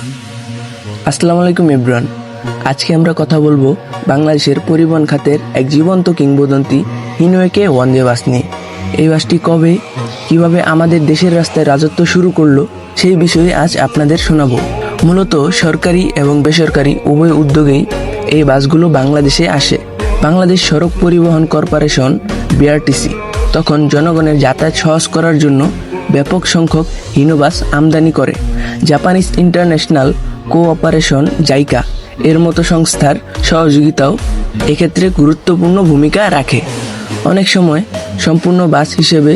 আসসালামু আলাইকুম ইব্রান আজকে আমরা কথা বলব বাংলাদেশের পরিবহন খাতের এক জীবন্ত কিংবদন্তি হিনোয়েকে ওয়ানজে বাস নিয়ে। এই বাসটি কবে, কীভাবে আমাদের দেশের রাস্তায় রাজত্ব শুরু করল, সেই বিষয়ে আজ আপনাদের শোনাবো। মূলত সরকারি এবং বেসরকারি উভয় উদ্যোগেই এই বাসগুলো বাংলাদেশে আসে। বাংলাদেশ সড়ক পরিবহন কর্পোরেশন, বিআরটিসি। তখন জনগণের যাতায়াত সহজ করার জন্য ব্যাপক সংখ্যক হিনোবাস আমদানি করে। জাপানিজ ইন্টারন্যাশনাল কোঅপারেশন জাইকা এর মতো সংস্থার সহযোগিতাও এক্ষেত্রে গুরুত্বপূর্ণ ভূমিকা রাখে। অনেক সময় সম্পূর্ণ বাস হিসেবে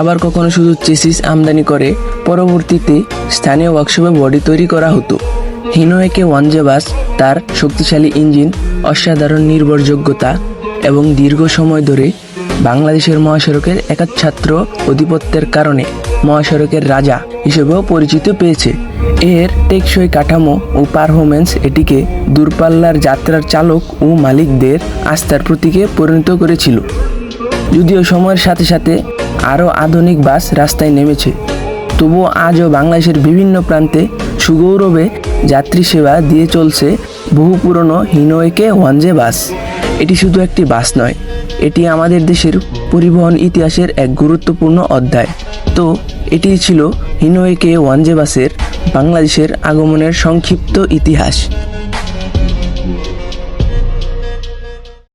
আবার কখনো শুধু চেসিস আমদানি করে, পরবর্তীতে স্থানীয় ওয়ার্কশপে বডি তৈরি করা হতো। হিনোয়েকে ওয়ানজে বাস তার শক্তিশালী ইঞ্জিন, অসাধারণ নির্ভরযোগ্যতা এবং দীর্ঘ সময় ধরে বাংলাদেশের মহাসড়কের একাচ্ছাত্র অধিপত্যের কারণে মহাসড়কের রাজা হিসেবেও পরিচিত পেয়েছে। এর টেকসই কাঠামো ও পারফরমেন্স এটিকে দূরপাল্লার যাত্রার চালক ও মালিকদের আস্থার প্রতীকে পরিণত করেছিল। যদিও সময়ের সাথে সাথে আরও আধুনিক বাস রাস্তায় নেমেছে। তবুও আজও বাংলাদেশের বিভিন্ন প্রান্তে সুগৌরবে যাত্রী সেবা দিয়ে চলছে বহু পুরনো হিনোয়েকে ওয়ানজে বাস। এটি শুধু একটি বাস নয়, এটি আমাদের দেশের পরিবহন ইতিহাসের এক গুরুত্বপূর্ণ অধ্যায়। তো, এটি ছিল হিনোয়েকে ওয়ানজে বাসের বাংলাদেশের আগমনের সংক্ষিপ্ত ইতিহাস।